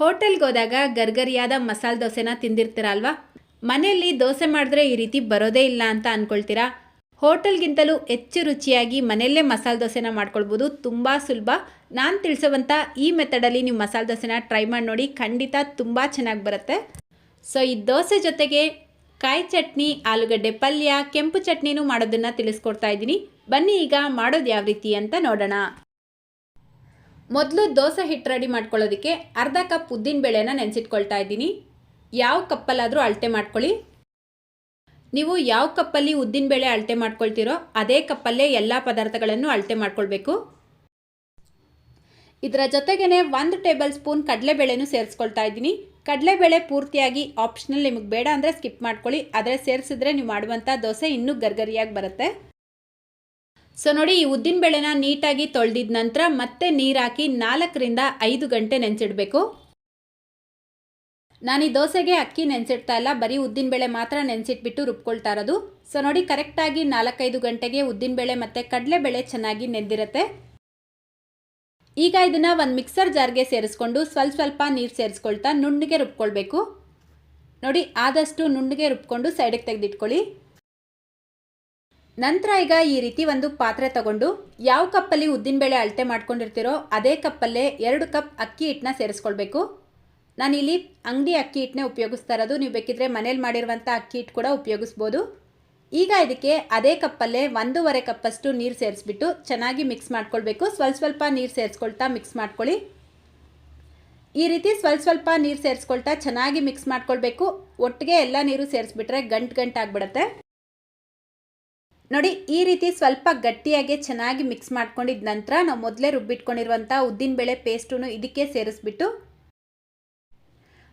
ಹೋಟೆಲ್ಗೆ ಹೋದಾಗ ಗರ್ಗರಿಯಾದ ಮಸಾಲೆ ದೋಸೆನ ತಿಂದಿರ್ತೀರ ಅಲ್ವಾ ಮನೆಯಲ್ಲಿ ದೋಸೆ ಮಾಡಿದ್ರೆ ಈ ರೀತಿ ಬರೋದೇ ಇಲ್ಲ ಅಂತ ಅಂದ್ಕೊಳ್ತೀರಾ ಹೋಟೆಲ್ಗಿಂತಲೂ ಹೆಚ್ಚು ರುಚಿಯಾಗಿ ಮನೆಯಲ್ಲೇ ಮಸಾಲೆ ದೋಸೆನ ಮಾಡ್ಕೊಳ್ಬೋದು. ತುಂಬ ಸುಲಭ. ನಾನು ತಿಳಿಸುವಂಥ ಈ ಮೆಥಡಲ್ಲಿ ನೀವು ಮಸಾಲೆ ದೋಸೆನ ಟ್ರೈ ಮಾಡಿ ನೋಡಿ, ಖಂಡಿತ ತುಂಬ ಚೆನ್ನಾಗಿ ಬರುತ್ತೆ. ಸೊ, ಈ ದೋಸೆ ಜೊತೆಗೆ ಕಾಯಿ ಚಟ್ನಿ, ಆಲೂಗಡ್ಡೆ ಪಲ್ಯ, ಕೆಂಪು ಚಟ್ನಿನೂ ಮಾಡೋದನ್ನು ತಿಳಿಸ್ಕೊಡ್ತಾ ಇದ್ದೀನಿ. ಬನ್ನಿ ಈಗ ಮಾಡೋದು ಯಾವ ರೀತಿ ಅಂತ ನೋಡೋಣ. ಮೊದಲು ದೋಸೆ ಹಿಟ್ಟು ರೆಡಿ ಮಾಡ್ಕೊಳ್ಳೋದಕ್ಕೆ ಅರ್ಧ ಕಪ್ ಉದ್ದಿನ ಬೇಳೆನ ನೆನೆಸಿಟ್ಕೊಳ್ತಾ ಇದ್ದೀನಿ. ಯಾವ ಕಪ್ಪಲ್ಲಾದರೂ ಅಳತೆ ಮಾಡ್ಕೊಳ್ಳಿ. ನೀವು ಯಾವ ಕಪ್ಪಲ್ಲಿ ಉದ್ದಿನ ಬೇಳೆ ಅಳತೆ ಮಾಡ್ಕೊಳ್ತೀರೋ ಅದೇ ಕಪ್ಪಲ್ಲೇ ಎಲ್ಲ ಪದಾರ್ಥಗಳನ್ನು ಅಳತೆ ಮಾಡ್ಕೊಳ್ಬೇಕು. ಇದರ ಜೊತೆಗೇ ಒಂದು ಟೇಬಲ್ ಸ್ಪೂನ್ ಕಡಲೆಬೇಳೆನೂ ಸೇರಿಸ್ಕೊಳ್ತಾ ಇದ್ದೀನಿ. ಕಡಲೆಬೇಳೆ ಪೂರ್ತಿಯಾಗಿ ಆಪ್ಷನಲ್ ನಿಮಗೆ ಬೇಡ ಅಂದರೆ ಸ್ಕಿಪ್ ಮಾಡ್ಕೊಳ್ಳಿ. ಆದರೆ ಸೇರಿಸಿದ್ರೆ ನೀವು ಮಾಡುವಂಥ ದೋಸೆ ಇನ್ನೂ ಗರ್ಗರಿಯಾಗಿ ಬರುತ್ತೆ. ಸೊ ನೋಡಿ, ಈ ಉದ್ದಿನ ಬೇಳೆನ ನೀಟಾಗಿ ತೊಳೆದಿದ ನಂತರ ಮತ್ತೆ ನೀರು ಹಾಕಿ ನಾಲ್ಕರಿಂದ ಐದು ಗಂಟೆ ನೆನೆಸಿಡಬೇಕು. ನಾನು ಈ ದೋಸೆಗೆ ಅಕ್ಕಿ ನೆನೆಸಿಡ್ತಾ ಇಲ್ಲ. ಬರೀ ಉದ್ದಿನಬೇಳೆ ಮಾತ್ರ ನೆನೆಸಿಟ್ಬಿಟ್ಟು ರುಬ್ಕೊಳ್ತಾ ಇರೋದು. ಸೊ ನೋಡಿ, ಕರೆಕ್ಟಾಗಿ ನಾಲ್ಕೈದು ಗಂಟೆಗೆ ಉದ್ದಿನಬೇಳೆ ಮತ್ತು ಕಡಲೆಬೇಳೆ ಚೆನ್ನಾಗಿ ನೆಂದಿರುತ್ತೆ. ಈಗ ಇದನ್ನು ಒಂದು ಮಿಕ್ಸರ್ ಜಾರ್ಗೆ ಸೇರಿಸ್ಕೊಂಡು ಸ್ವಲ್ಪ ಸ್ವಲ್ಪ ನೀರು ಸೇರಿಸ್ಕೊಳ್ತಾ ನುಣ್ಣಗೆ ರುಬ್ಕೊಳ್ಬೇಕು. ನೋಡಿ, ಆದಷ್ಟು ನುಣ್ಣಗೆ ರುಬ್ಕೊಂಡು ಸೈಡಿಗೆ ತೆಗೆದಿಟ್ಕೊಳ್ಳಿ. ನಂತರ ಈಗ ಈ ರೀತಿ ಒಂದು ಪಾತ್ರೆ ತಗೊಂಡು ಯಾವ ಕಪ್ಪಲ್ಲಿ ಉದ್ದಿನಬೇಳೆ ಅಳತೆ ಮಾಡ್ಕೊಂಡಿರ್ತೀರೋ ಅದೇ ಕಪ್ಪಲ್ಲೇ ಎರಡು ಕಪ್ ಅಕ್ಕಿ ಹಿಟ್ಟನ್ನ ಸೇರಿಸ್ಕೊಳ್ಬೇಕು. ನಾನಿಲ್ಲಿ ಅಂಗಡಿ ಅಕ್ಕಿ ಹಿಟ್ಟನ್ನೇ ಉಪಯೋಗಿಸ್ತಾ ಇರೋದು. ನೀವು ಬೇಕಿದ್ರೆ ಮನೇಲಿ ಮಾಡಿರುವಂಥ ಅಕ್ಕಿ ಹಿಟ್ಟು ಕೂಡ ಉಪಯೋಗಿಸ್ಬೋದು. ಈಗ ಇದಕ್ಕೆ ಅದೇ ಕಪ್ಪಲ್ಲೇ ಒಂದೂವರೆ ಕಪ್ಪಷ್ಟು ನೀರು ಸೇರಿಸ್ಬಿಟ್ಟು ಚೆನ್ನಾಗಿ ಮಿಕ್ಸ್ ಮಾಡ್ಕೊಳ್ಬೇಕು. ಸ್ವಲ್ಪ ಸ್ವಲ್ಪ ನೀರು ಸೇರಿಸ್ಕೊಳ್ತಾ ಮಿಕ್ಸ್ ಮಾಡ್ಕೊಳ್ಳಿ. ಈ ರೀತಿ ಸ್ವಲ್ಪ ಸ್ವಲ್ಪ ನೀರು ಸೇರಿಸ್ಕೊಳ್ತಾ ಚೆನ್ನಾಗಿ ಮಿಕ್ಸ್ ಮಾಡ್ಕೊಳ್ಬೇಕು. ಒಟ್ಟಿಗೆ ಎಲ್ಲ ನೀರು ಸೇರಿಸ್ಬಿಟ್ರೆ ಗಂಟು ಗಂಟು ಆಗಿಬಿಡುತ್ತೆ ನೋಡಿ, ಈ ರೀತಿ ಸ್ವಲ್ಪ ಗಟ್ಟಿಯಾಗಿ ಚೆನ್ನಾಗಿ ಮಿಕ್ಸ್ ಮಾಡ್ಕೊಂಡಿದ ನಂತರ ನಾವು ಮೊದಲೇ ರುಬ್ಬಿಟ್ಕೊಂಡಿರುವಂಥ ಉದ್ದಿನಬೇಳೆ ಪೇಸ್ಟನ್ನು ಇದಕ್ಕೆ ಸೇರಿಸ್ಬಿಟ್ಟು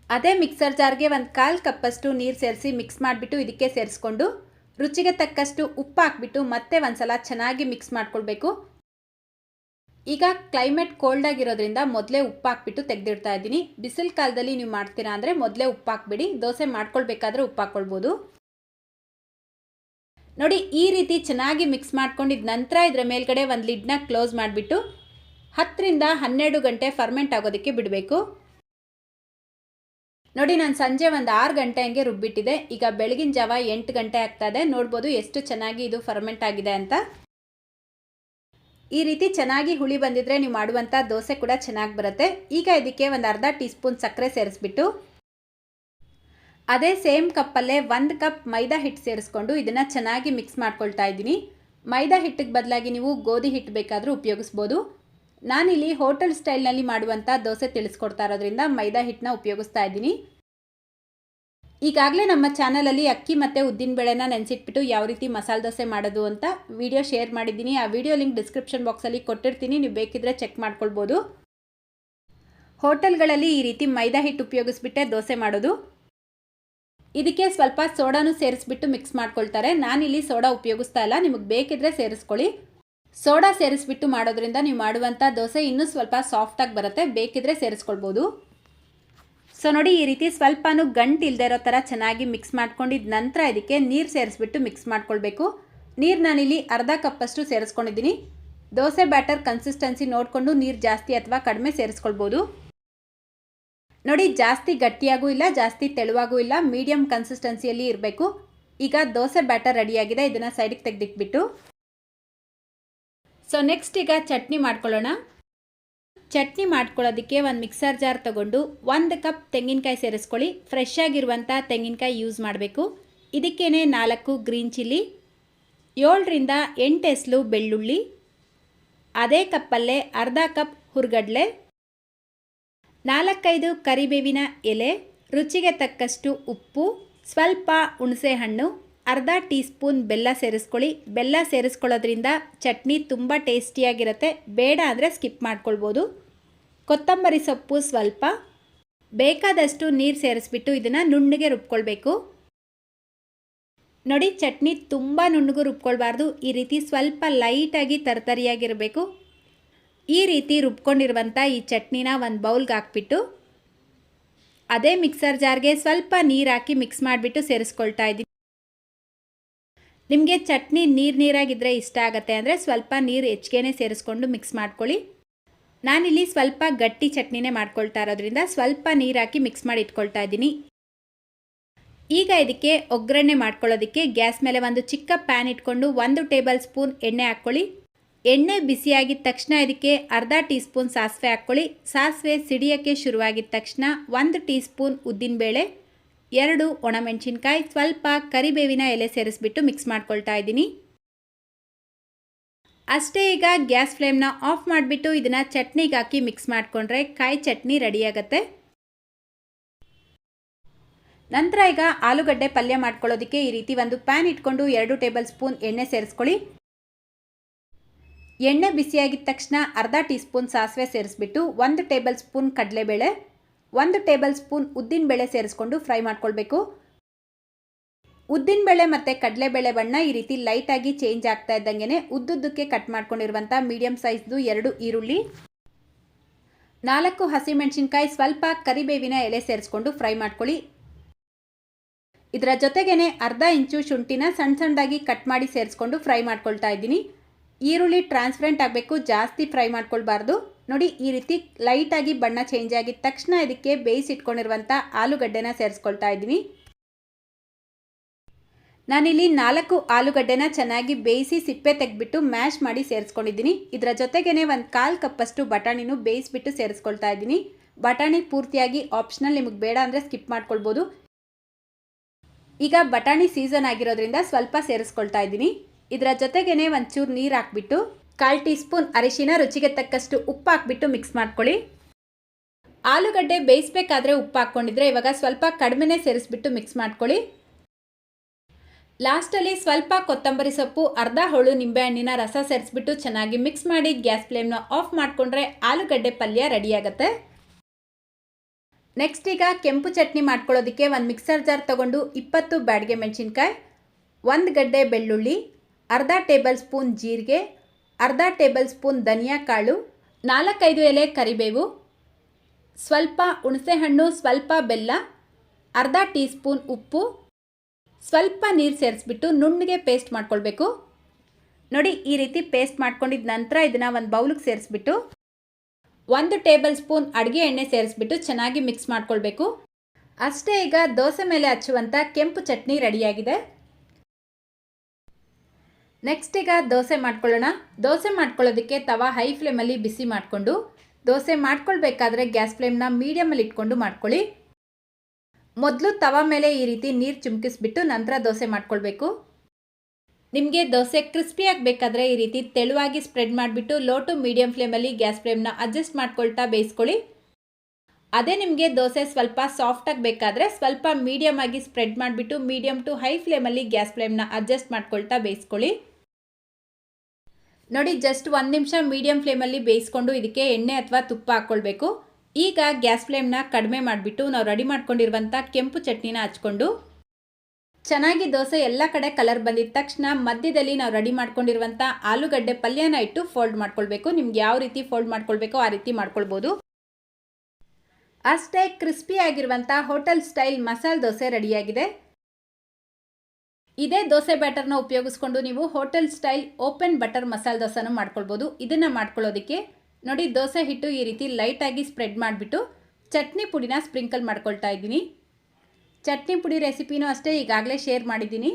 ಅದೇ ಮಿಕ್ಸರ್ ಜಾರ್ಗೆ ಒಂದು ಕಾಲು ಕಪ್ಪಷ್ಟು ನೀರು ಸೇರಿಸಿ ಮಿಕ್ಸ್ ಮಾಡಿಬಿಟ್ಟು ಇದಕ್ಕೆ ಸೇರಿಸ್ಕೊಂಡು ರುಚಿಗೆ ತಕ್ಕಷ್ಟು ಉಪ್ಪು ಹಾಕ್ಬಿಟ್ಟು ಮತ್ತೆ ಒಂದ್ಸಲ ಚೆನ್ನಾಗಿ ಮಿಕ್ಸ್ ಮಾಡ್ಕೊಳ್ಬೇಕು. ಈಗ ಕ್ಲೈಮೇಟ್ ಕೋಲ್ಡ್ ಆಗಿರೋದ್ರಿಂದ ಮೊದಲೇ ಉಪ್ಪು ಹಾಕ್ಬಿಟ್ಟು ತೆಗೆದಿಡ್ತಾ ಇದ್ದೀನಿ. ಬಿಸಿಲು ಕಾಲದಲ್ಲಿ ನೀವು ಮಾಡ್ತೀರಾ ಅಂದರೆ ಮೊದಲೇ ಉಪ್ಪು ಹಾಕ್ಬಿಡಿ. ದೋಸೆ ಮಾಡ್ಕೊಳ್ಬೇಕಾದ್ರೆ ಉಪ್ಪು ಹಾಕ್ಕೊಳ್ಬೋದು. ನೋಡಿ, ಈ ರೀತಿ ಚೆನ್ನಾಗಿ ಮಿಕ್ಸ್ ಮಾಡ್ಕೊಂಡಿದ ನಂತರ ಇದರ ಮೇಲ್ಗಡೆ ಒಂದು ಲಿಡ್ನ ಕ್ಲೋಸ್ ಮಾಡಿಬಿಟ್ಟು ಹತ್ತರಿಂದ ಹನ್ನೆರಡು ಗಂಟೆ ಫರ್ಮೆಂಟ್ ಆಗೋದಕ್ಕೆ ಬಿಡಬೇಕು. ನೋಡಿ, ನಾನು ಸಂಜೆ ಒಂದು ಆರು ಗಂಟೆ ಹಂಗೆ ರುಬ್ಬಿಟ್ಟಿದೆ. ಈಗ ಬೆಳಗಿನ ಜಾವ ಎಂಟು ಗಂಟೆ ಆಗ್ತಾ ಇದೆ. ನೋಡ್ಬೋದು ಎಷ್ಟು ಚೆನ್ನಾಗಿ ಇದು ಫರ್ಮೆಂಟ್ ಆಗಿದೆ ಅಂತ. ಈ ರೀತಿ ಚೆನ್ನಾಗಿ ಹುಳಿ ಬಂದಿದ್ರೆ ನೀವು ಮಾಡುವಂಥ ದೋಸೆ ಕೂಡ ಚೆನ್ನಾಗಿ ಬರುತ್ತೆ. ಈಗ ಇದಕ್ಕೆ ಒಂದು ಅರ್ಧ ಟೀ ಸ್ಪೂನ್ ಸಕ್ಕರೆ ಸೇರಿಸ್ಬಿಟ್ಟು ಅದೇ ಸೇಮ್ ಕಪ್ಪಲ್ಲೇ ಒಂದು ಕಪ್ ಮೈದಾ ಹಿಟ್ಟು ಸೇರಿಸ್ಕೊಂಡು ಇದನ್ನು ಚೆನ್ನಾಗಿ ಮಿಕ್ಸ್ ಮಾಡ್ಕೊಳ್ತಾ ಇದ್ದೀನಿ. ಮೈದಾ ಹಿಟ್ಟಿಗೆ ಬದಲಾಗಿ ನೀವು ಗೋಧಿ ಹಿಟ್ಟು ಬೇಕಾದರೂ ಉಪಯೋಗಿಸ್ಬೋದು. ನಾನಿಲ್ಲಿ ಹೋಟೆಲ್ ಸ್ಟೈಲ್ನಲ್ಲಿ ಮಾಡುವಂಥ ದೋಸೆ ತಿಳಿಸ್ಕೊಡ್ತಾ ಇರೋದ್ರಿಂದ ಮೈದಾ ಹಿಟ್ಟನ್ನ ಉಪಯೋಗಿಸ್ತಾ ಇದ್ದೀನಿ. ಈಗಾಗಲೇ ನಮ್ಮ ಚಾನಲಲ್ಲಿ ಅಕ್ಕಿ ಮತ್ತು ಉದ್ದಿನಬೇಳೆನ ನೆನೆಸಿಟ್ಬಿಟ್ಟು ಯಾವ ರೀತಿ ಮಸಾಲೆ ದೋಸೆ ಮಾಡೋದು ಅಂತ ವಿಡಿಯೋ ಶೇರ್ ಮಾಡಿದ್ದೀನಿ. ಆ ವಿಡಿಯೋ ಲಿಂಕ್ ಡಿಸ್ಕ್ರಿಪ್ಷನ್ ಬಾಕ್ಸಲ್ಲಿ ಕೊಟ್ಟಿರ್ತೀನಿ. ನೀವು ಬೇಕಿದ್ರೆ ಚೆಕ್ ಮಾಡ್ಕೊಳ್ಬೋದು. ಹೋಟೆಲ್ಗಳಲ್ಲಿ ಈ ರೀತಿ ಮೈದಾ ಹಿಟ್ಟು ಉಪಯೋಗಿಸ್ಬಿಟ್ಟೆ ದೋಸೆ ಮಾಡೋದು. ಇದಕ್ಕೆ ಸ್ವಲ್ಪ ಸೋಡಾನು ಸೇರಿಸ್ಬಿಟ್ಟು ಮಿಕ್ಸ್ ಮಾಡ್ಕೊಳ್ತಾರೆ. ನಾನಿಲ್ಲಿ ಸೋಡಾ ಉಪಯೋಗಿಸ್ತಾ ಇಲ್ಲ. ನಿಮಗೆ ಬೇಕಿದ್ರೆ ಸೇರಿಸ್ಕೊಳ್ಳಿ. ಸೋಡಾ ಸೇರಿಸ್ಬಿಟ್ಟು ಮಾಡೋದ್ರಿಂದ ನೀವು ಮಾಡುವಂಥ ದೋಸೆ ಇನ್ನೂ ಸ್ವಲ್ಪ ಸಾಫ್ಟಾಗಿ ಬರುತ್ತೆ. ಬೇಕಿದ್ರೆ ಸೇರಿಸ್ಕೊಳ್ಬೋದು. ಸೊ ನೋಡಿ ಈ ರೀತಿ ಸ್ವಲ್ಪನೂ ಗಂಟು ಇಲ್ಲದೆ ಇರೋ ಥರ ಚೆನ್ನಾಗಿ ಮಿಕ್ಸ್ ಮಾಡ್ಕೊಂಡಿದ್ದ ನಂತರ ಇದಕ್ಕೆ ನೀರು ಸೇರಿಸ್ಬಿಟ್ಟು ಮಿಕ್ಸ್ ಮಾಡ್ಕೊಳ್ಬೇಕು. ನೀರು ನಾನಿಲ್ಲಿ ಅರ್ಧ ಕಪ್ಪಷ್ಟು ಸೇರಿಸ್ಕೊಂಡಿದ್ದೀನಿ. ದೋಸೆ ಬ್ಯಾಟರ್ ಕನ್ಸಿಸ್ಟೆನ್ಸಿ ನೋಡಿಕೊಂಡು ನೀರು ಜಾಸ್ತಿ ಅಥವಾ ಕಡಿಮೆ ಸೇರಿಸ್ಕೊಳ್ಬೋದು. ನೋಡಿ, ಜಾಸ್ತಿ ಗಟ್ಟಿಯಾಗೂ ಇಲ್ಲ, ಜಾಸ್ತಿ ತೆಳುವಾಗೂ ಇಲ್ಲ ಮೀಡಿಯಮ್ ಕನ್ಸಿಸ್ಟೆನ್ಸಿಯಲ್ಲಿ ಇರಬೇಕು. ಈಗ ದೋಸೆ ಬ್ಯಾಟರ್ ರೆಡಿಯಾಗಿದೆ ಇದನ್ನು ಸೈಡಿಗೆ ತೆಗೆದಿಟ್ಬಿಟ್ಟು. ಸೊ ನೆಕ್ಸ್ಟ್ ಈಗ ಚಟ್ನಿ ಮಾಡ್ಕೊಳ್ಳೋಣ. ಚಟ್ನಿ ಮಾಡ್ಕೊಳ್ಳೋದಕ್ಕೆ ಒಂದು ಮಿಕ್ಸರ್ ಜಾರ್ ತಗೊಂಡು ಒಂದು ಕಪ್ ತೆಂಗಿನಕಾಯಿ ಸೇರಿಸ್ಕೊಳ್ಳಿ. ಫ್ರೆಶ್ ಆಗಿರುವಂಥ ತೆಂಗಿನಕಾಯಿ ಯೂಸ್ ಮಾಡಬೇಕು. ಇದಕ್ಕೇನೆ ನಾಲ್ಕು ಗ್ರೀನ್ ಚಿಲ್ಲಿ ಏಳರಿಂದ ಎಂಟು ಎಸ್ಲು ಬೆಳ್ಳುಳ್ಳಿ, ಅದೇ ಕಪ್ಪಲ್ಲೇ ಅರ್ಧ ಕಪ್ ಹುರ್ಗಡ್ಲೆ ನಾಲ್ಕೈದು ಕರಿಬೇವಿನ ಎಲೆ, ರುಚಿಗೆ ತಕ್ಕಷ್ಟು ಉಪ್ಪು, ಸ್ವಲ್ಪ ಹುಣಸೆಹಣ್ಣು, ಅರ್ಧ ಟೀ ಸ್ಪೂನ್ ಬೆಲ್ಲ ಸೇರಿಸ್ಕೊಳ್ಳಿ. ಬೆಲ್ಲ ಸೇರಿಸ್ಕೊಳ್ಳೋದ್ರಿಂದ ಚಟ್ನಿ ತುಂಬ ಟೇಸ್ಟಿಯಾಗಿರುತ್ತೆ. ಬೇಡ ಅಂದರೆ ಸ್ಕಿಪ್ ಮಾಡ್ಕೊಳ್ಬೋದು. ಕೊತ್ತಂಬರಿ ಸೊಪ್ಪು ಸ್ವಲ್ಪ. ಬೇಕಾದಷ್ಟು ನೀರು ಸೇರಿಸ್ಬಿಟ್ಟು ಇದನ್ನು ನುಣ್ಣಗೆ ರುಬ್ಕೊಳ್ಬೇಕು. ನೋಡಿ, ಚಟ್ನಿ ತುಂಬ ನುಣ್ಣಗೂ ರುಬ್ಕೊಳ್ಬಾರ್ದು. ಈ ರೀತಿ ಸ್ವಲ್ಪ ಲೈಟಾಗಿ ತರ್ತರಿಯಾಗಿರಬೇಕು. ಈ ರೀತಿ ರುಬ್ಕೊಂಡಿರುವಂಥ ಈ ಚಟ್ನಿನ ಒಂದು ಬೌಲ್ಗೆ ಹಾಕ್ಬಿಟ್ಟು ಅದೇ ಮಿಕ್ಸರ್ ಜಾರ್ಗೆ ಸ್ವಲ್ಪ ನೀರು ಹಾಕಿ ಮಿಕ್ಸ್ ಮಾಡಿಬಿಟ್ಟು ಸೇರಿಸ್ಕೊಳ್ತಾ ಇದ್ದೀನಿ. ನಿಮಗೆ ಚಟ್ನಿ ನೀರು ನೀರಾಗಿದ್ದರೆ ಇಷ್ಟ ಆಗುತ್ತೆ ಅಂದರೆ ಸ್ವಲ್ಪ ನೀರು ಹೆಚ್ಚಿಗೆನೇ ಸೇರಿಸ್ಕೊಂಡು ಮಿಕ್ಸ್ ಮಾಡ್ಕೊಳ್ಳಿ. ನಾನಿಲ್ಲಿ ಸ್ವಲ್ಪ ಗಟ್ಟಿ ಚಟ್ನಿನೇ ಮಾಡ್ಕೊಳ್ತಾ ಇರೋದ್ರಿಂದ ಸ್ವಲ್ಪ ನೀರು ಹಾಕಿ ಮಿಕ್ಸ್ ಮಾಡಿ ಇಟ್ಕೊಳ್ತಾ ಇದ್ದೀನಿ. ಈಗ ಇದಕ್ಕೆ ಒಗ್ಗರಣೆ ಮಾಡ್ಕೊಳ್ಳೋದಕ್ಕೆ ಗ್ಯಾಸ್ ಮೇಲೆ ಒಂದು ಚಿಕ್ಕ ಪ್ಯಾನ್ ಇಟ್ಕೊಂಡು ಒಂದು ಟೇಬಲ್ ಸ್ಪೂನ್ ಎಣ್ಣೆ ಹಾಕ್ಕೊಳ್ಳಿ. ಎಣ್ಣೆ ಬಿಸಿಯಾಗಿದ ತಕ್ಷಣ ಇದಕ್ಕೆ ಅರ್ಧ ಟೀ ಸ್ಪೂನ್ ಸಾಸಿವೆ ಹಾಕ್ಕೊಳ್ಳಿ. ಸಾಸಿವೆ ಸಿಡಿಯೋಕ್ಕೆ ಶುರುವಾಗಿದ್ದ ತಕ್ಷಣ ಒಂದು ಟೀ ಸ್ಪೂನ್ ಉದ್ದಿನಬೇಳೆ, ಎರಡು ಒಣಮೆಣಸಿನ್ಕಾಯಿ, ಸ್ವಲ್ಪ ಕರಿಬೇವಿನ ಎಲೆ ಸೇರಿಸ್ಬಿಟ್ಟು ಮಿಕ್ಸ್ ಮಾಡ್ಕೊಳ್ತಾ ಇದ್ದೀನಿ. ಅಷ್ಟೇ ಈಗ ಗ್ಯಾಸ್ ಫ್ಲೇಮ್ನ ಆಫ್ ಮಾಡಿಬಿಟ್ಟು ಇದನ್ನು ಚಟ್ನಿಗೆ ಹಾಕಿ ಮಿಕ್ಸ್ ಮಾಡಿಕೊಂಡ್ರೆ ಕಾಯಿ ಚಟ್ನಿ ರೆಡಿಯಾಗತ್ತೆ ನಂತರ ಈಗ ಆಲೂಗಡ್ಡೆ ಪಲ್ಯ ಮಾಡ್ಕೊಳ್ಳೋದಕ್ಕೆ ಈ ರೀತಿ ಒಂದು ಪ್ಯಾನ್ ಇಟ್ಕೊಂಡು ಎರಡು ಟೇಬಲ್ ಸ್ಪೂನ್ ಎಣ್ಣೆ ಸೇರಿಸ್ಕೊಳ್ಳಿ. ಎಣ್ಣೆ ಬಿಸಿಯಾಗಿದ ತಕ್ಷಣ ಅರ್ಧ ಟೀ ಸ್ಪೂನ್ ಸಾಸಿವೆ ಸೇರಿಸ್ಬಿಟ್ಟು ಒಂದು ಟೇಬಲ್ ಸ್ಪೂನ್ ಕಡಲೆಬೇಳೆ, ಒಂದು ಟೇಬಲ್ ಸ್ಪೂನ್ ಉದ್ದಿನಬೇಳೆ ಸೇರಿಸ್ಕೊಂಡು ಫ್ರೈ ಮಾಡ್ಕೊಳ್ಬೇಕು. ಉದ್ದಿನಬೇಳೆ ಮತ್ತು ಕಡಲೆಬೇಳೆ ಬಣ್ಣ ಈ ರೀತಿ ಲೈಟಾಗಿ ಚೇಂಜ್ ಆಗ್ತಾ ಇದ್ದಂಗೆ ಉದ್ದುದ್ದಕ್ಕೆ ಕಟ್ ಮಾಡ್ಕೊಂಡಿರುವಂಥ ಮೀಡಿಯಮ್ ಸೈಜ್ದು ಎರಡು ಈರುಳ್ಳಿ, ನಾಲ್ಕು ಹಸಿಮೆಣಸಿನ್ಕಾಯಿ, ಸ್ವಲ್ಪ ಕರಿಬೇವಿನ ಎಲೆ ಸೇರಿಸ್ಕೊಂಡು ಫ್ರೈ ಮಾಡ್ಕೊಳ್ಳಿ. ಇದರ ಜೊತೆಗೇನೆ ಅರ್ಧ ಇಂಚು ಶುಂಠಿನ ಸಣ್ಣ ಸಣ್ಣದಾಗಿ ಕಟ್ ಮಾಡಿ ಸೇರಿಸ್ಕೊಂಡು ಫ್ರೈ ಮಾಡ್ಕೊಳ್ತಾ ಇದ್ದೀನಿ. ಈರುಳ್ಳಿ ಟ್ರಾನ್ಸ್ಪರೆಂಟ್ ಆಗಬೇಕು, ಜಾಸ್ತಿ ಫ್ರೈ ಮಾಡ್ಕೊಳ್ಬಾರ್ದು. ನೋಡಿ, ಈ ರೀತಿ ಲೈಟಾಗಿ ಬಣ್ಣ ಚೇಂಜ್ ಆಗಿದ ತಕ್ಷಣ ಇದಕ್ಕೆ ಬೇಯಿಸಿಟ್ಕೊಂಡಿರುವಂಥ ಆಲೂಗಡ್ಡೆನ ಸೇರಿಸ್ಕೊಳ್ತಾ ಇದ್ದೀನಿ ನಾನಿಲ್ಲಿ ನಾಲ್ಕು ಆಲೂಗಡ್ಡೆನ ಚೆನ್ನಾಗಿ ಬೇಯಿಸಿ ಸಿಪ್ಪೆ ತೆಗೆದ್ಬಿಟ್ಟು ಮ್ಯಾಶ್ ಮಾಡಿ ಸೇರಿಸ್ಕೊಂಡಿದ್ದೀನಿ. ಇದರ ಜೊತೆಗೇ ಒಂದು ಕಾಲು ಕಪ್ಪಷ್ಟು ಬಟಾಣಿನೂ ಬೇಯಿಸಿಬಿಟ್ಟು ಸೇರಿಸ್ಕೊಳ್ತಾ ಇದ್ದೀನಿ. ಬಟಾಣಿ ಪೂರ್ತಿಯಾಗಿ ಆಪ್ಷನಲ್ ನಿಮಗೆ ಬೇಡ ಅಂದರೆ ಸ್ಕಿಪ್ ಮಾಡ್ಕೊಳ್ಬೋದು. ಈಗ ಬಟಾಣಿ ಸೀಸನ್ ಆಗಿರೋದ್ರಿಂದ ಸ್ವಲ್ಪ ಸೇರಿಸ್ಕೊಳ್ತಾ ಇದ್ದೀನಿ. ಇದರ ಜೊತೆಗೇನೆ ಒಂಚೂರು ನೀರು ಹಾಕ್ಬಿಟ್ಟು ಕಾಲು ಟೀ ಸ್ಪೂನ್ ಅರಿಶಿನ, ರುಚಿಗೆ ತಕ್ಕಷ್ಟು ಉಪ್ಪು ಹಾಕ್ಬಿಟ್ಟು ಮಿಕ್ಸ್ ಮಾಡ್ಕೊಳ್ಳಿ. ಆಲೂಗಡ್ಡೆ ಬೇಯಿಸ್ಬೇಕಾದ್ರೆ ಉಪ್ಪು ಹಾಕ್ಕೊಂಡಿದ್ರೆ ಇವಾಗ ಸ್ವಲ್ಪ ಕಡಿಮೆನೇ ಸೇರಿಸ್ಬಿಟ್ಟು ಮಿಕ್ಸ್ ಮಾಡ್ಕೊಳ್ಳಿ. ಲಾಸ್ಟಲ್ಲಿ ಸ್ವಲ್ಪ ಕೊತ್ತಂಬರಿ ಸೊಪ್ಪು, ಅರ್ಧ ಹೋಳು ನಿಂಬೆಹಣ್ಣಿನ ರಸ ಸೇರಿಸ್ಬಿಟ್ಟು ಚೆನ್ನಾಗಿ ಮಿಕ್ಸ್ ಮಾಡಿ ಗ್ಯಾಸ್ ಫ್ಲೇಮ್ನ ಆಫ್ ಮಾಡಿಕೊಂಡ್ರೆ ಆಲೂಗಡ್ಡೆ ಪಲ್ಯ ರೆಡಿಯಾಗತ್ತೆ ನೆಕ್ಸ್ಟ್ ಈಗ ಕೆಂಪು ಚಟ್ನಿ ಮಾಡ್ಕೊಳ್ಳೋದಕ್ಕೆ ಒಂದು ಮಿಕ್ಸರ್ ಜಾರ್ ತೊಗೊಂಡು ಇಪ್ಪತ್ತು ಬ್ಯಾಡ್ಗೆ ಮೆಣಸಿನ್ಕಾಯಿ, ಒಂದು ಗಡ್ಡೆ ಬೆಳ್ಳುಳ್ಳಿ ಅರ್ಧ ಟೇಬಲ್ ಸ್ಪೂನ್ ಜೀರಿಗೆ, ಅರ್ಧ ಟೇಬಲ್ ಸ್ಪೂನ್ ಧನಿಯಾ ಕಾಳು, ನಾಲ್ಕೈದು ಎಲೆ ಕರಿಬೇವು, ಸ್ವಲ್ಪ ಹುಣಸೆಹಣ್ಣು, ಸ್ವಲ್ಪ ಬೆಲ್ಲ, ಅರ್ಧ ಟೀ ಸ್ಪೂನ್ ಉಪ್ಪು, ಸ್ವಲ್ಪ ನೀರು ಸೇರಿಸ್ಬಿಟ್ಟು ನುಣ್ಣಗೆ ಪೇಸ್ಟ್ ಮಾಡ್ಕೊಳ್ಬೇಕು. ನೋಡಿ, ಈ ರೀತಿ ಪೇಸ್ಟ್ ಮಾಡ್ಕೊಂಡಿದ್ದ ನಂತರ ಇದನ್ನು ಒಂದು ಬೌಲಿಗೆ ಸೇರಿಸ್ಬಿಟ್ಟು ಒಂದು ಟೇಬಲ್ ಸ್ಪೂನ್ ಅಡುಗೆ ಎಣ್ಣೆ ಸೇರಿಸ್ಬಿಟ್ಟು ಚೆನ್ನಾಗಿ ಮಿಕ್ಸ್ ಮಾಡ್ಕೊಳ್ಬೇಕು. ಅಷ್ಟೇ ಈಗ ದೋಸೆ ಮೇಲೆ ಹಚ್ಚುವಂಥ ಕೆಂಪು ಚಟ್ನಿ ರೆಡಿಯಾಗಿದೆ. ನೆಕ್ಸ್ಟ್ ಈಗ ದೋಸೆ ಮಾಡ್ಕೊಳ್ಳೋಣ. ದೋಸೆ ಮಾಡ್ಕೊಳ್ಳೋದಕ್ಕೆ ತವಾ ಹೈ ಫ್ಲೇಮಲ್ಲಿ ಬಿಸಿ ಮಾಡಿಕೊಂಡು, ದೋಸೆ ಮಾಡ್ಕೊಳ್ಬೇಕಾದ್ರೆ ಗ್ಯಾಸ್ ಫ್ಲೇಮ್ನ ಮೀಡಿಯಮಲ್ಲಿ ಇಟ್ಕೊಂಡು ಮಾಡ್ಕೊಳ್ಳಿ. ಮೊದಲು ತವಾ ಮೇಲೆ ಈ ರೀತಿ ನೀರು ಚುಮ್ಕಿಸ್ಬಿಟ್ಟು ನಂತರ ದೋಸೆ ಮಾಡ್ಕೊಳ್ಬೇಕು. ನಿಮಗೆ ದೋಸೆ ಕ್ರಿಸ್ಪಿ ಆಗಬೇಕಾದ್ರೆ ಈ ರೀತಿ ತೆಳುವಾಗಿ ಸ್ಪ್ರೆಡ್ ಮಾಡಿಬಿಟ್ಟು ಲೋ ಟು ಮೀಡಿಯಂ ಫ್ಲೇಮಲ್ಲಿ ಗ್ಯಾಸ್ ಫ್ಲೇಮ್ನ ಅಡ್ಜಸ್ಟ್ ಮಾಡ್ಕೊಳ್ತಾ ಬೇಯಿಸ್ಕೊಳ್ಳಿ. ಅದೇ ನಿಮಗೆ ದೋಸೆ ಸ್ವಲ್ಪ ಸಾಫ್ಟಾಗಿ ಬೇಕಾದರೆ ಸ್ವಲ್ಪ ಮೀಡಿಯಮ್ ಆಗಿ ಸ್ಪ್ರೆಡ್ ಮಾಡಿಬಿಟ್ಟು ಮೀಡಿಯಮ್ ಟು ಹೈ ಫ್ಲೇಮಲ್ಲಿ ಗ್ಯಾಸ್ ಫ್ಲೇಮ್ನ ಅಡ್ಜಸ್ಟ್ ಮಾಡ್ಕೊಳ್ತಾ ಬೇಯಿಸ್ಕೊಳ್ಳಿ. ನೋಡಿ ಜಸ್ಟ್ ಒಂದು ನಿಮಿಷ ಮೀಡಿಯಂ ಫ್ಲೇಮಲ್ಲಿ ಬೇಯಿಸ್ಕೊಂಡು ಇದಕ್ಕೆ ಎಣ್ಣೆ ಅಥವಾ ತುಪ್ಪ ಹಾಕ್ಕೊಳ್ಬೇಕು ಈಗ ಗ್ಯಾಸ್ ಫ್ಲೇಮ್ನ ಕಡಿಮೆ ಮಾಡಿಬಿಟ್ಟು ನಾವು ರೆಡಿ ಮಾಡ್ಕೊಂಡಿರುವಂಥ ಕೆಂಪು ಚಟ್ನಿನ ಹಚ್ಕೊಂಡು, ಚೆನ್ನಾಗಿ ದೋಸೆ ಎಲ್ಲ ಕಡೆ ಕಲರ್ ಬಂದಿದ ತಕ್ಷಣ ಮಧ್ಯದಲ್ಲಿ ನಾವು ರೆಡಿ ಮಾಡ್ಕೊಂಡಿರುವಂಥ ಆಲೂಗಡ್ಡೆ ಪಲ್ಯನ ಇಟ್ಟು ಫೋಲ್ಡ್ ಮಾಡ್ಕೊಳ್ಬೇಕು. ನಿಮ್ಗೆ ಯಾವ ರೀತಿ ಫೋಲ್ಡ್ ಮಾಡ್ಕೊಳ್ಬೇಕೋ ಆ ರೀತಿ ಮಾಡ್ಕೊಳ್ಬೋದು. ಅಷ್ಟೇ ಕ್ರಿಸ್ಪಿ ಆಗಿರುವಂಥ ಹೋಟೆಲ್ ಸ್ಟೈಲ್ ಮಸಾಲೆ ದೋಸೆ ರೆಡಿಯಾಗಿದೆ ಇದೇ ದೋಸೆ ಬ್ಯಾಟರ್ನ ಉಪಯೋಗಿಸ್ಕೊಂಡು ನೀವು ಹೋಟೆಲ್ ಸ್ಟೈಲ್ ಓಪನ್ ಬಟರ್ ಮಸಾಲೆ ದೋಸೆನೂ ಮಾಡ್ಕೊಳ್ಬೋದು. ಇದನ್ನು ಮಾಡ್ಕೊಳ್ಳೋದಕ್ಕೆ ನೋಡಿ ದೋಸೆ ಹಿಟ್ಟು ಈ ರೀತಿ ಲೈಟಾಗಿ ಸ್ಪ್ರೆಡ್ ಮಾಡಿಬಿಟ್ಟು ಚಟ್ನಿ ಪುಡಿನ ಸ್ಪ್ರಿಂಕಲ್ ಮಾಡ್ಕೊಳ್ತಾ ಇದ್ದೀನಿ. ಚಟ್ನಿ ಪುಡಿ ರೆಸಿಪಿನೂ ಅಷ್ಟೇ ಈಗಾಗಲೇ ಶೇರ್ ಮಾಡಿದ್ದೀನಿ.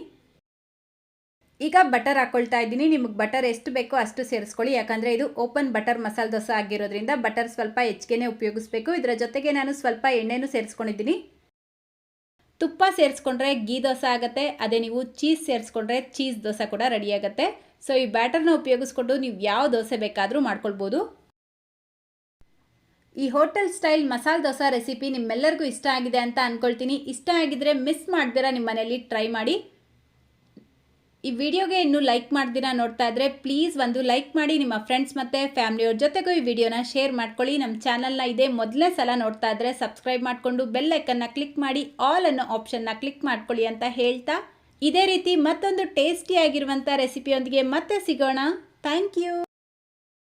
ಈಗ ಬಟರ್ ಹಾಕ್ಕೊಳ್ತಾ ಇದ್ದೀನಿ. ನಿಮಗೆ ಬಟರ್ ಎಷ್ಟು ಬೇಕೋ ಅಷ್ಟು ಸೇರಿಸ್ಕೊಳ್ಳಿ. ಯಾಕಂದರೆ ಇದು ಓಪನ್ ಬಟರ್ ಮಸಾಲೆ ದೋಸೆ ಆಗಿರೋದ್ರಿಂದ ಬಟರ್ ಸ್ವಲ್ಪ ಹೆಚ್ಚಿಗೆನೇ ಉಪಯೋಗಿಸ್ಬೇಕು. ಇದರ ಜೊತೆಗೆ ನಾನು ಸ್ವಲ್ಪ ಎಣ್ಣೆನೂ ಸೇರಿಸ್ಕೊಂಡಿದ್ದೀನಿ. ತುಪ್ಪ ಸೇರಿಸ್ಕೊಂಡ್ರೆ ಗೀ ದೋಸೆ ಆಗುತ್ತೆ, ಅದೇ ನೀವು ಚೀಸ್ ಸೇರಿಸ್ಕೊಂಡ್ರೆ ಚೀಸ್ ದೋಸೆ ಕೂಡ ರೆಡಿ ಆಗುತ್ತೆ. ಸೊ ಈ ಬ್ಯಾಟರ್ನ ಉಪಯೋಗಿಸ್ಕೊಂಡು ನೀವು ಯಾವ ದೋಸೆ ಬೇಕಾದರೂ ಮಾಡ್ಕೊಳ್ಬೋದು. ಈ hotel style masala dosa recipe ನಿಮ್ಮೆಲ್ಲರಿಗೂ ಇಷ್ಟ ಆಗಿದೆ ಅಂತ ಅಂದ್ಕೊಳ್ತೀನಿ ಇಷ್ಟ ಆಗಿದ್ರೆ ಮಿಸ್ ಮಾಡ್ದಿರ ನಿಮ್ಮ ಮನೆಯಲ್ಲಿ ಟ್ರೈ ಮಾಡಿ. ಈ ವಿಡಿಯೋಗೆ ಇನ್ನೂ ಲೈಕ್ ಮಾಡ್ದಿರಾ ನೋಡ್ತಾ ಇದ್ರೆ ಪ್ಲೀಸ್ ಒಂದು ಲೈಕ್ ಮಾಡಿ, ನಿಮ್ಮ ಫ್ರೆಂಡ್ಸ್ ಮತ್ತು ಫ್ಯಾಮಿಲಿಯವ್ರ ಜೊತೆಗೂ ಈ ವಿಡಿಯೋನ ಶೇರ್ ಮಾಡ್ಕೊಳ್ಳಿ. ನಮ್ಮ ಚಾನಲ್ನ ಇದೇ ಮೊದಲನೇ ಸಲ ನೋಡ್ತಾ ಇದ್ರೆ ಸಬ್ಸ್ಕ್ರೈಬ್ ಮಾಡಿಕೊಂಡು ಬೆಲ್ ಐಕನ್ನ ಕ್ಲಿಕ್ ಮಾಡಿ ಆಲ್ ಅನ್ನೋ ಆಪ್ಷನ್ನ ಕ್ಲಿಕ್ ಮಾಡ್ಕೊಳ್ಳಿ ಅಂತ ಹೇಳ್ತಾ. ಇದೇ ರೀತಿ ಮತ್ತೊಂದು ಟೇಸ್ಟಿಯಾಗಿರುವಂಥ ರೆಸಿಪಿಯೊಂದಿಗೆ ಮತ್ತೆ ಸಿಗೋಣ. Thank you